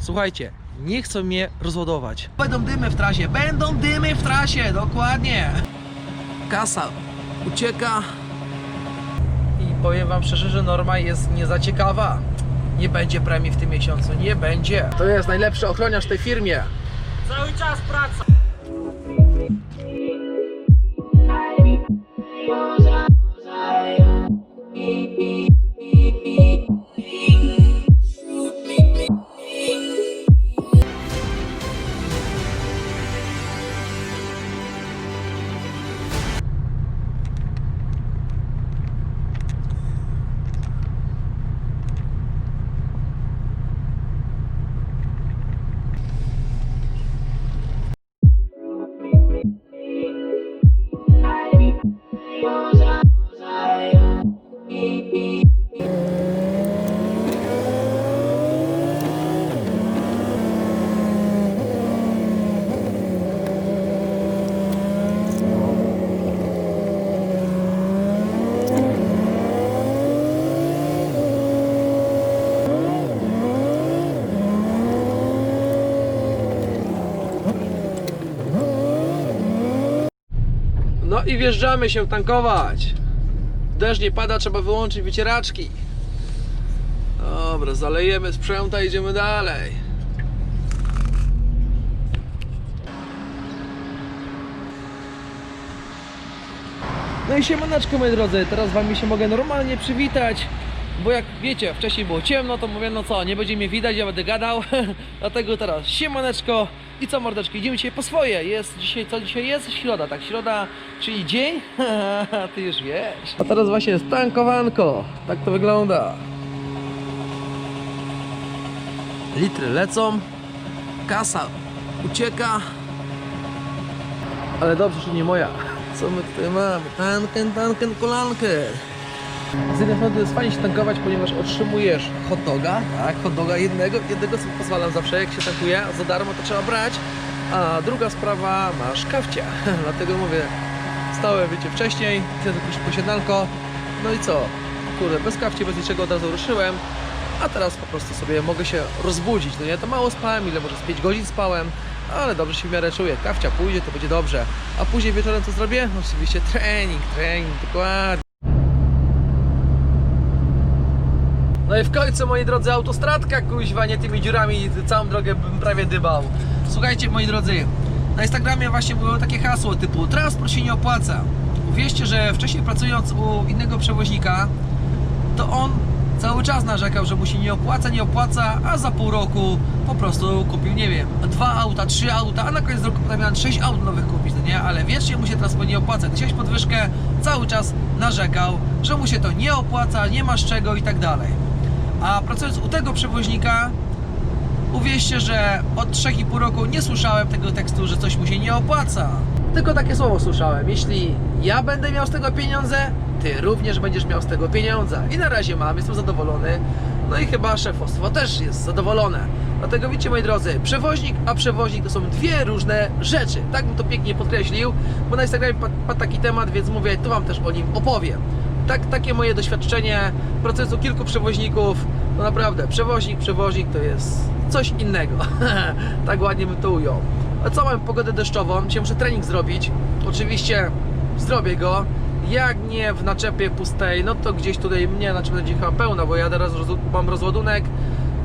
Słuchajcie, nie chcą mnie rozładować. Będą dymy w trasie, będą dymy w trasie, dokładnie. Kasa ucieka. I powiem wam szczerze, że norma jest nie za ciekawa. Nie będzie premii w tym miesiącu, nie będzie. To jest najlepszy ochroniarz w tej firmie. Cały czas praca. No i wjeżdżamy się tankować. Deszcz nie pada, trzeba wyłączyć wycieraczki. Dobra, zalejemy sprzęta, idziemy dalej. No i siemaneczko moi drodzy, teraz wami się mogę normalnie przywitać Bo jak wiecie, wcześniej było ciemno, to mówię no co, nie będzie mnie widać, ja będę gadał Dlatego teraz siemaneczko i co mordeczki, idziemy dzisiaj po swoje Jest dzisiaj, co dzisiaj jest? Środa, tak, środa, czyli dzień? Ty już wiesz A teraz właśnie jest tankowanko, tak to wygląda Litry lecą, kasa ucieka ale dobrze, że nie moja. Co my tutaj mamy? Tanken, tanken, kolankę. Z jednej strony jest fajnie się tankować, ponieważ otrzymujesz hot doga, tak, hot doga jednego, jednego sobie pozwalam zawsze, jak się tankuje, za darmo to trzeba brać. A druga sprawa, masz kawcia, dlatego mówię, stałem, wiecie, wcześniej, zjadłem jakieś posiadanko, no i co? Kurde, bez kawci, bez niczego od razu ruszyłem, a teraz po prostu sobie mogę się rozbudzić, no nie, to mało spałem, ile może z 5 godzin spałem, ale dobrze się w miarę czuję, kawcia pójdzie, to będzie dobrze, a później wieczorem co zrobię? Oczywiście trening, trening, dokładnie. No i w końcu, moi drodzy, autostradka, kuźwa, nie tymi dziurami, całą drogę bym prawie dybał. Słuchajcie, moi drodzy, na Instagramie właśnie było takie hasło typu transport się nie opłaca. Uwierzcie, że wcześniej pracując u innego przewoźnika, to on cały czas narzekał, że mu się nie opłaca, nie opłaca, a za pół roku po prostu kupił, nie wiem, dwa auta, trzy auta, a na koniec roku potem sześć aut nowych kupić, no nie? Ale wiecznie mu się transport nie opłaca. Chciałeś podwyżkę, cały czas narzekał, że mu się to nie opłaca, nie ma z czego i tak dalej. A pracując u tego przewoźnika, uwierzcie, że od 3,5 roku nie słyszałem tego tekstu, że coś mu się nie opłaca. Tylko takie słowo słyszałem. Jeśli ja będę miał z tego pieniądze, ty również będziesz miał z tego pieniądze. I na razie mam, jestem zadowolony. No i chyba szefostwo też jest zadowolone. Dlatego widzicie moi drodzy, przewoźnik a przewoźnik to są dwie różne rzeczy. Tak bym to pięknie podkreślił, bo na Instagramie padł padł taki temat, więc mówię, tu wam też o nim opowiem. Tak, takie moje doświadczenie, procesu kilku przewoźników, no naprawdę, przewoźnik, przewoźnik to jest coś innego. tak ładnie bym to ujął. A co mam pogodę deszczową? Dzisiaj muszę trening zrobić. Oczywiście zrobię go. Jak nie w naczepie pustej, no to gdzieś tutaj mnie naczep będzie chyba pełna, bo ja teraz mam rozładunek,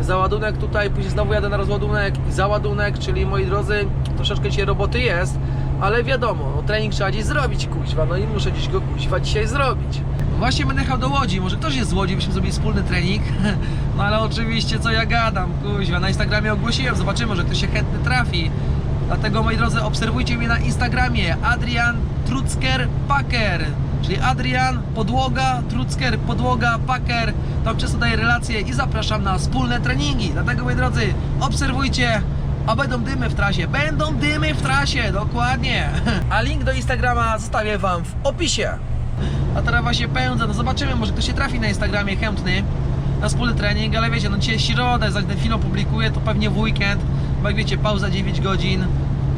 załadunek tutaj, później znowu jadę na rozładunek i załadunek, czyli moi drodzy, troszeczkę dzisiaj roboty jest, ale wiadomo, no, trening trzeba gdzieś zrobić, kuźwa, no i muszę gdzieś go kuźwa dzisiaj zrobić. Właśnie będę jechał do Łodzi, może ktoś jest z Łodzi, byśmy zrobili wspólny trening, no ale oczywiście co ja gadam, kuźwa, na Instagramie ogłosiłem, zobaczymy, że ktoś się chętny trafi. Dlatego moi drodzy, obserwujcie mnie na Instagramie Adrian Trucker Packer, czyli Adrian Podłoga, Trucker Podłoga Packer. Tam często daję relacje i zapraszam na wspólne treningi. Dlatego moi drodzy, obserwujcie, a będą dymy w trasie. Będą dymy w trasie, dokładnie. A link do Instagrama zostawię Wam w opisie. A teraz właśnie pędzę, no zobaczymy, może ktoś się trafi na Instagramie chętny na wspólny trening, ale wiecie, no dzisiaj środa, zanim ten film opublikuję, to pewnie w weekend, bo jak wiecie, pauza 9 godzin,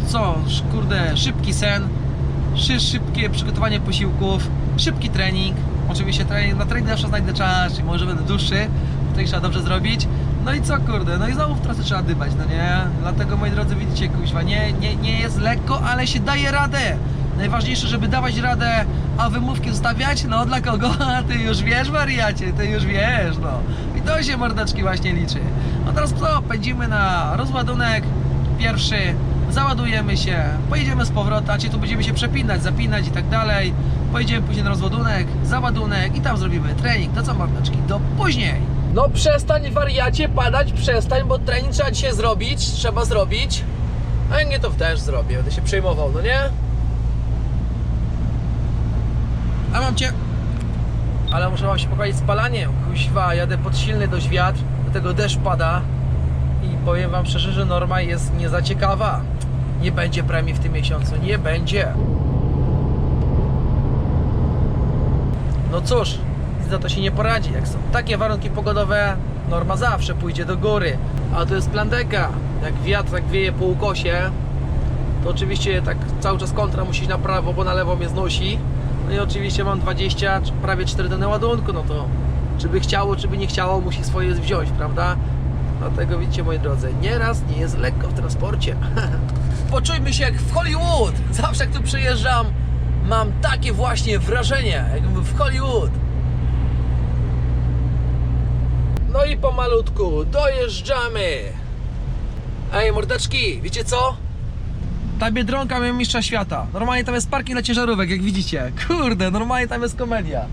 co, kurde, szybki sen, szy, szybkie przygotowanie posiłków, szybki trening, oczywiście trening, na trening zawsze znajdę czas, może będę dłuższy, trening trzeba dobrze zrobić, No i co kurde, no i znowu w trasę trzeba dybać, no nie? Dlatego moi drodzy widzicie kuźwa, nie, nie, nie jest lekko, ale się daje radę. Najważniejsze, żeby dawać radę, a wymówki zostawiać, no dla kogo? A ty już wiesz wariacie, ty już wiesz, no. I to się mordeczki właśnie liczy. No teraz co, pędzimy na rozładunek pierwszy, załadujemy się, pojedziemy z powrotem, a ci tu będziemy się przepinać, zapinać i tak dalej. Pojedziemy później na rozładunek, załadunek i tam zrobimy trening. To co mordeczki, do później. No przestań wariacie padać, przestań, bo trening trzeba dzisiaj zrobić, trzeba zrobić. A nie to też zrobię, będę się przejmował, no nie? A mam cię. Ale muszę wam się pochwalić spalaniem. Kuźwa, jadę pod silny dość wiatr, do tego deszcz pada. I powiem wam szczerze, że norma jest nie za ciekawa. Nie będzie premii w tym miesiącu, nie będzie. No cóż, nic za to się nie poradzi. Jak są takie warunki pogodowe, norma zawsze pójdzie do góry. A to jest plandeka. Jak wiatr tak wieje po ukosie, to oczywiście tak cały czas kontra musi na prawo, bo na lewo mnie znosi. No i oczywiście mam 20, czy prawie 4 dni ładunku, no to czy by chciało, czy by nie chciało, musi swoje wziąć, prawda? Dlatego widzicie, moi drodzy, nieraz nie jest lekko w transporcie. Poczujmy się jak w Hollywood! Zawsze jak tu przyjeżdżam, mam takie właśnie wrażenie, jakbym w Hollywood. No i pomalutku dojeżdżamy. Ej, mordeczki, wiecie co? Ta Biedronka miała mistrza świata. Normalnie tam jest parking dla ciężarówek, jak widzicie. Kurde, normalnie tam jest komedia.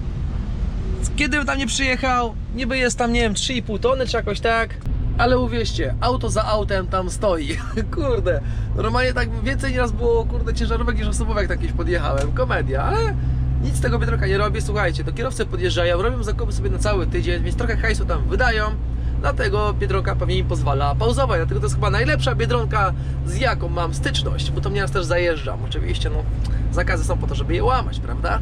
Kiedy tam nie przyjechał, niby jest tam, nie wiem, 3,5 tony czy jakoś tak. Ale uwierzcie, auto za autem tam stoi. Kurde, normalnie tak więcej nieraz było, kurde, ciężarówek niż osobówek tak kiedyś podjechałem. Komedia, ale nic z tego Biedronka nie robi. Słuchajcie, to kierowcy podjeżdżają, robią zakupy sobie na cały tydzień, więc trochę hajsu tam wydają. Dlatego Biedronka pewnie im pozwala pauzować. Dlatego to jest chyba najlepsza Biedronka, z jaką mam styczność, bo to nieraz też zajeżdżam. Oczywiście, no, zakazy są po to, żeby je łamać, prawda?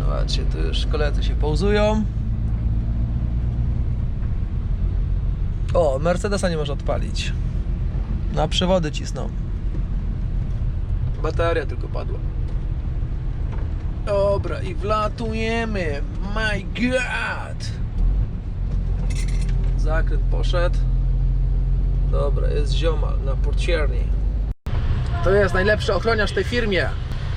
Zobaczcie, tu już koledzy się pauzują. O, Mercedesa nie może odpalić. Na przewody cisną. Bateria tylko padła. Dobra, i wlatujemy. My God! Zakręt poszedł. Dobra, jest ziomal na porcierni. To jest najlepszy ochroniarz w tej firmie.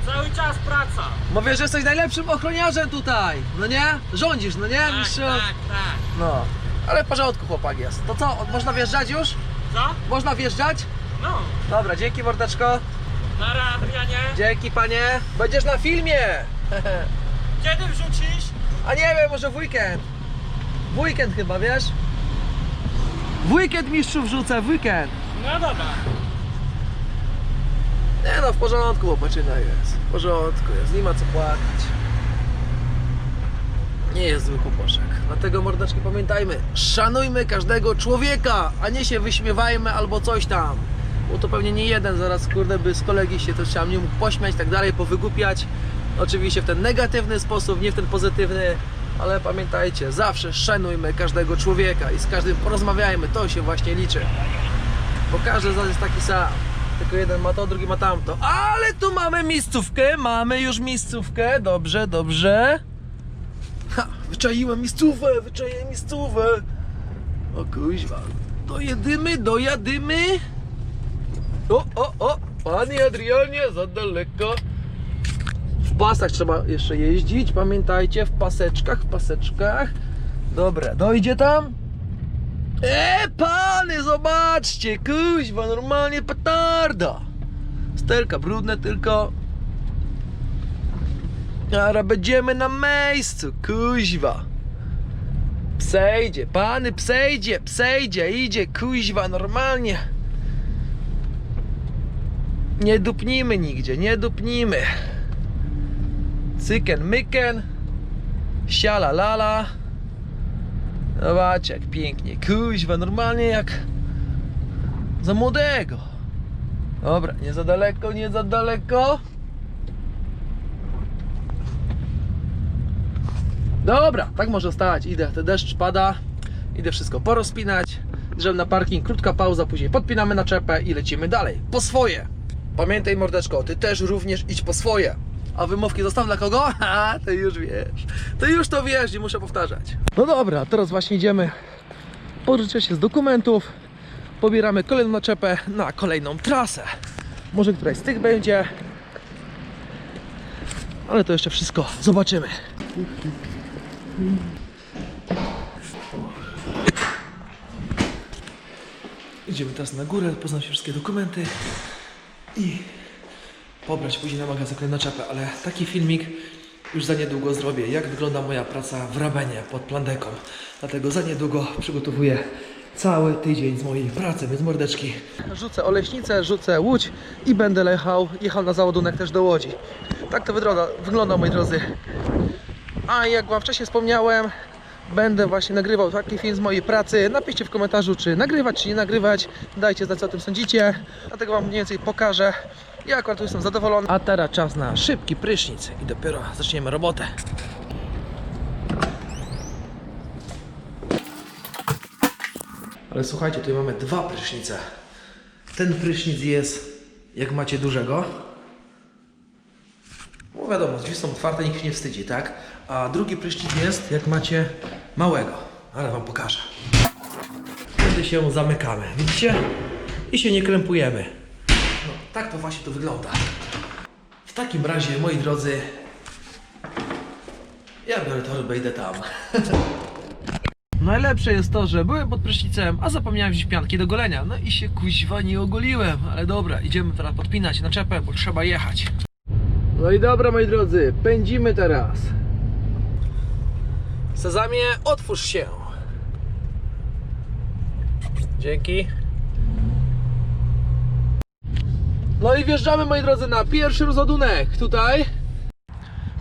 Cały czas praca. Mówię, że jesteś najlepszym ochroniarzem tutaj. No nie? Rządzisz, no nie? Tak, Mistrzu? tak, tak. No. Ale w porządku chłopak jest. To co, można wjeżdżać już? Co? Można wjeżdżać? No. Dobra, dzięki mordeczko. Nara, Adrianie. Dzięki panie. Będziesz na filmie. Kiedy wrzucisz? A nie wiem, może w weekend. W weekend chyba, wiesz? W weekend mistrzu wrzucę, w weekend. No dobra. Nie no, w porządku chłopaczyna jest. W porządku jest, nie ma co płakać. Nie jest zły chłoposzek. Dlatego mordeczki pamiętajmy, szanujmy każdego człowieka, a nie się wyśmiewajmy albo coś tam. Bo to pewnie nie jeden zaraz, kurde, by z kolegi się to chciał mnie mógł pośmiać tak dalej, powygłupiać. Oczywiście w ten negatywny sposób, nie w ten pozytywny, ale pamiętajcie, zawsze szanujmy każdego człowieka i z każdym porozmawiajmy, to się właśnie liczy. Bo każdy z nas jest taki sam. Tylko jeden ma to, drugi ma tamto. Ale tu mamy miejscówkę, mamy już miejscówkę. Dobrze, dobrze. Wyczaiłem miejscówę, wyczaiłem miejscówę. O kuźwa. Dojedymy, dojadymy. O, o, o. Panie Adrianie, za daleko. W pasach trzeba jeszcze jeździć, pamiętajcie, w paseczkach, w paseczkach. Dobra, dojdzie tam? E, pany, zobaczcie, kuźwa, normalnie petarda. Sterka brudne tylko. Ale będziemy na miejscu, kuźwa. Psejdzie, pany, psejdzie, psejdzie, idzie, kuźwa, normalnie. Nie dupnimy nigdzie, nie dupnimy. Cyken, myken. Siala, lala. Zobaczcie jak pięknie, kuźwa, normalnie jak za młodego. Dobra, nie za daleko, nie za daleko. Dobra, tak może stać, idę, ten deszcz pada, idę wszystko porozpinać, drzem na parking, krótka pauza, później podpinamy naczepę i lecimy dalej, po swoje. Pamiętaj mordeczko, ty też również idź po swoje. A wymówki zostaw dla kogo? Ha, ty już wiesz. Ty już to wiesz, nie muszę powtarzać. No dobra, teraz właśnie idziemy pożyczyć się z dokumentów. Pobieramy kolejną naczepę na kolejną trasę. Może któraś z tych będzie. Ale to jeszcze wszystko zobaczymy. Idziemy teraz na górę, poznać wszystkie dokumenty i pobrać później na magazyn kolejną czapę, ale taki filmik już za niedługo zrobię, jak wygląda moja praca w Rabenie pod Plandeką. Dlatego za niedługo przygotowuję cały tydzień z mojej pracy, więc mordeczki. Rzucę Oleśnicę, rzucę Łódź i będę jechał, jechał na załadunek też do Łodzi. Tak to wygląda, wygląda moi drodzy. A jak Wam wcześniej wspomniałem, będę właśnie nagrywał taki film z mojej pracy. Napiszcie w komentarzu, czy nagrywać, czy nie nagrywać. Dajcie znać, co o tym sądzicie. Dlatego Wam mniej więcej pokażę. Ja akurat jestem zadowolony. A teraz czas na szybki prysznic i dopiero zaczniemy robotę. Ale słuchajcie, tutaj mamy dwa prysznice. Ten prysznic jest, jak macie dużego, no wiadomo, drzwi są otwarte, nikt się nie wstydzi, tak? A drugi prysznic jest, jak macie małego. Ale Wam pokażę. Wtedy się zamykamy, widzicie? I się nie krępujemy. No, tak to właśnie to wygląda. W takim razie, moi drodzy, ja biorę torbę idę tam. Najlepsze jest to, że byłem pod prysznicem, a zapomniałem wziąć pianki do golenia. No i się kuźwa nie ogoliłem. Ale dobra, idziemy teraz podpinać naczepę, bo trzeba jechać. No i dobra, moi drodzy, pędzimy teraz. Sezamie, otwórz się. Dzięki. No i wjeżdżamy, moi drodzy, na pierwszy rozładunek. Tutaj.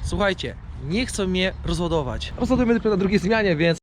Słuchajcie, nie chcą mnie rozładować. Rozładujemy dopiero na drugiej zmianie, więc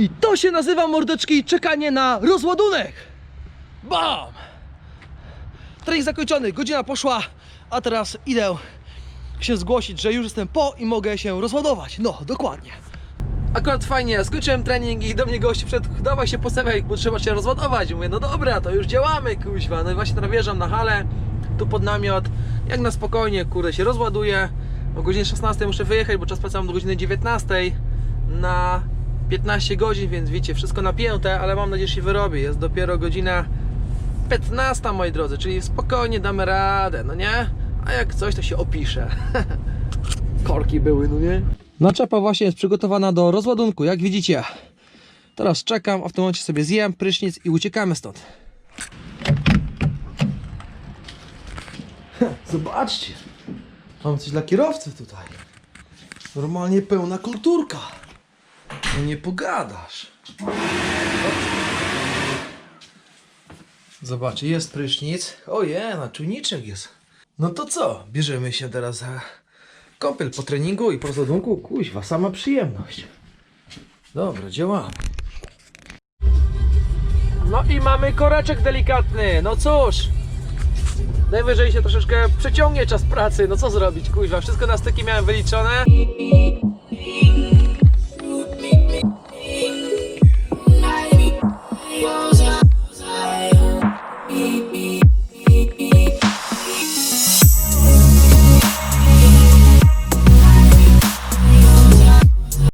I to się nazywa mordeczki czekanie na rozładunek. Bam! Trening zakończony, godzina poszła, a teraz idę się zgłosić, że już jestem po i mogę się rozładować. No, dokładnie. Akurat fajnie, skończyłem trening i do mnie gość przed, dawaj się postawiaj, bo trzeba się rozładować. Mówię, no dobra, to już działamy, kuźwa. No i właśnie teraz wjeżdżam na halę, tu pod namiot, jak na spokojnie, kurde, się rozładuję. O godzinie 16 muszę wyjechać, bo czas pracy mam do godziny 19 na 15 godzin, więc wiecie, wszystko napięte, ale mam nadzieję, że się wyrobi. Jest dopiero godzina 15, moi drodzy, czyli spokojnie damy radę, no nie? A jak coś, to się opisze. Korki były, no nie? Naczepa właśnie jest przygotowana do rozładunku, jak widzicie. Teraz czekam, a w tym momencie sobie zjem prysznic i uciekamy stąd. Zobaczcie, mam coś dla kierowcy tutaj. Normalnie pełna kulturka. No nie pogadasz. Zobaczcie, jest prysznic. Oje, na czujniczek jest. No to co? Bierzemy się teraz za kąpiel po treningu i po rozładunku. Kuźwa, sama przyjemność. Dobra, działamy. No i mamy koreczek delikatny. No cóż. Najwyżej się troszeczkę przeciągnie czas pracy. No co zrobić, kuźwa. Wszystko na styki miałem wyliczone.